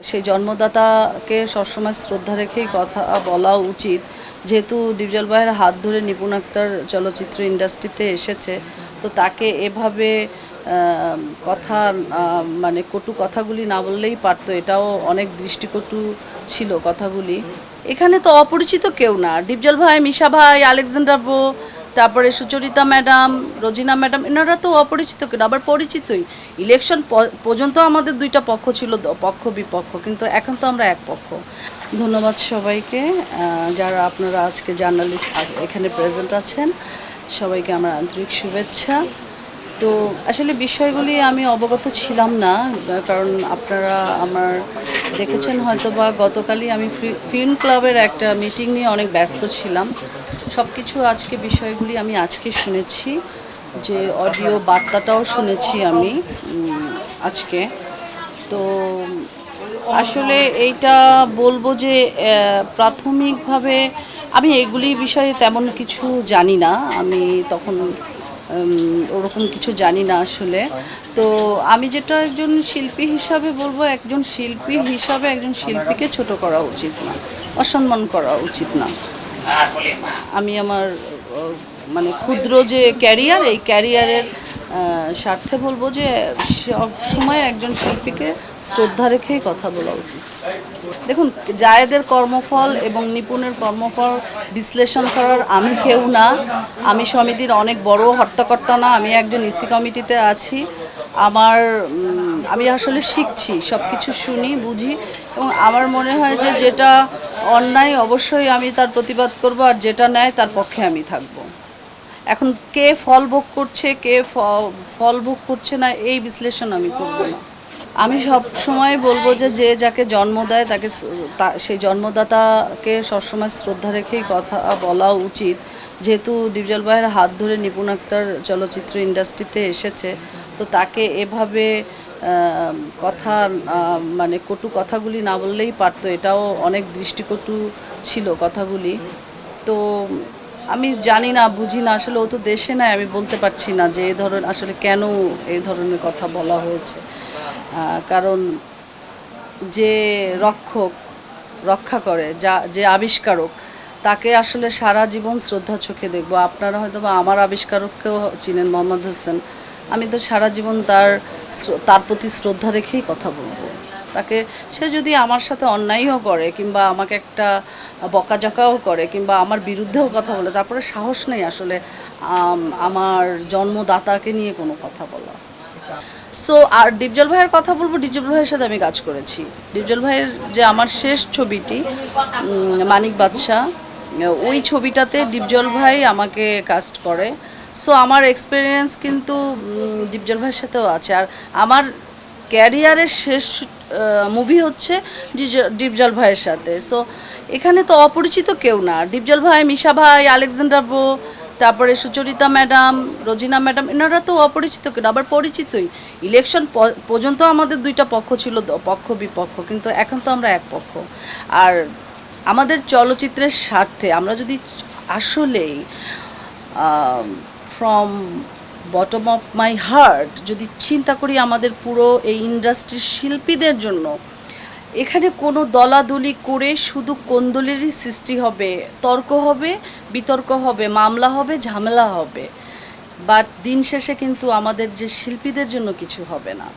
সেই জন্মদাতাকে সবসময় শ্রদ্ধা রেখেই কথা বলা উচিত। যেহেতু ডিপজল ভাইয়ের হাত ধরে নিপুণ আক্তার চলচ্চিত্র ইন্ডাস্ট্রিতে এসেছে, তো তাকে এভাবে কথা মানে কটু কথাগুলি না বললেই পারতো। এটাও অনেক দৃষ্টিকটু ছিল কথাগুলি। এখানে তো অপরিচিত কেউ না। ডিপজল ভাই, মিশা ভাই, আলেকজান্ডার বো তারপরে সুচরিতা ম্যাডাম, রোজিনা ম্যাডাম, এনারা তো অপরিচিত কেন? আবার পরিচিতই। ইলেকশন পর্যন্ত আমাদের দুইটা পক্ষ ছিল পক্ষ, বিপক্ষ, কিন্তু এখন তো আমরা এক পক্ষ। ধন্যবাদ সবাইকে। যারা আপনারা আজকে জার্নালিস্ট এখানে প্রেজেন্ট আছেন, সবাইকে আমার আন্তরিক শুভেচ্ছা। তো আসলে বিষয়গুলি আমি অবগত ছিলাম না, কারণ আপনারা আমার দেখেছেন হয়তো বা গতকালই আমি ফিল্ম ক্লাবের একটা মিটিং নিয়ে অনেক ব্যস্ত ছিলাম। সব কিছু আজকে বিষয়গুলি আমি আজকে শুনেছি, যে অডিও বার্তাটাও শুনেছি আমি আজকে। তো আসলে এইটা বলব যে প্রাথমিকভাবে আমি এগুলি বিষয়ে তেমন কিছু জানি না। আমি তখন ওরকম কিছু জানি না আসলে। তো আমি যেটা একজন শিল্পী হিসাবে বলব, একজন শিল্পী হিসাবে একজন শিল্পীকে ছোট করা উচিত না, অসম্মান করা উচিত না। আমি আমার মানে ক্ষুদ্র যে ক্যারিয়ার এই ক্যারিয়ারের স্বার্থে বলব যে সব সময় একজন শিল্পীকে শ্রদ্ধা রেখেই কথা বলা উচিত। দেখুন, জায়েদের কর্মফল এবং নিপুণের কর্মফল বিশ্লেষণ করার আমি কেউ না। আমি সমিতির অনেক বড় হর্তাকর্তা না, আমি একজন ইসি কমিটিতে আছি। আমার আমি আসলে শিখছি সব কিছু শুনি, বুঝি এবং আমার মনে হয় যে যেটা অন্যায় অবশ্যই আমি তার প্রতিবাদ করব আর যেটা ন্যায় তার পক্ষে আমি থাকব। এখন কে ফল ভোগ করছে, কে ফল ভোগ করছে না, এই বিশ্লেষণ আমি করব না। আমি সব সময় বলব যে যে যাকে জন্ম দেয়, তাকে সেই জন্মদাতাকে সবসময় শ্রদ্ধা রেখেই কথা বলা উচিত। যেহেতু ডিপজল ভাইয়ের হাত ধরে নিপুণ আক্তার চলচ্চিত্র ইন্ডাস্ট্রিতে এসেছে, তো তাকে এভাবে কথা মানে কটু কথাগুলি না বললেই পারতো। এটাও অনেক দৃষ্টিকটু ছিল কথাগুলি। তো আমি জানি না, বুঝি না, আসলে ও তো দেশে নাই, আমি বলতে পারছি না যে এ ধরনের, আসলে কেন এই ধরনের কথা বলা হয়েছে। কারণ যে রক্ষক, রক্ষা করে, যা, যে আবিষ্কারক, তাকে আসলে সারা জীবন শ্রদ্ধা চোখে দেখব। আপনারা হয়তো বা আমার আবিষ্কারককেও চিনেন, মোহাম্মদ হোসেন। আমি তো সারা জীবন তার তার প্রতি শ্রদ্ধা রেখেই কথা বলব। তাকে, সে যদি আমার সাথে অন্যায়ও করে কিংবা আমাকে একটা বকাঝকাও করে কিংবা আমার বিরুদ্ধেও কথা বলে, তারপরে সাহস নেই আসলে আমার জন্মদাতাকে নিয়ে কোনো কথা বলা। সো আর ডিপজল ভাইয়ের কথা বলব, ডিপজল ভাইয়ের সাথে আমি কাজ করেছি। ডিপজল ভাইয়ের যে আমার শেষ ছবিটি মানিক বাদশাহ, ওই ছবিটাতে ডিপজল ভাই আমাকে কাস্ট করে। সো আমার এক্সপিরিয়েন্স কিন্তু ডিপজল ভাইয়ের সাথেও আছে। আর আমার ক্যারিয়ারের শেষ মুভি হচ্ছে ডিপজল ভাইয়ের সাথে। সো এখানে তো অপরিচিত কেউ না। ডিপজল ভাই, মিশা ভাই, আলেকজান্ডার বো, তারপরে সুচরিতা ম্যাডাম, রোজিনা ম্যাডাম, এনারা তো অপরিচিত কেন আবার পরিচিতই। ইলেকশন পর্যন্ত আমাদের দুইটা পক্ষ ছিল পক্ষ বিপক্ষ, কিন্তু এখন তো আমরা এক পক্ষ। আর আমাদের চলচ্চিত্রের স্বার্থে আমরা যদি আসলেই from bottom of my heart যদি চিন্তা করি আমাদের পুরো এই ইন্ডাস্ট্রির শিল্পীদের জন্য, এখানে কোনো দলাদলি করে শুধু কোন্দলেরই সৃষ্টি হবে, তর্ক হবে, বিতর্ক হবে, মামলা হবে, ঝামেলা হবে। বাট দিন শেষে কিন্তু আমাদের যে শিল্পীদের জন্য কিছু হবে না।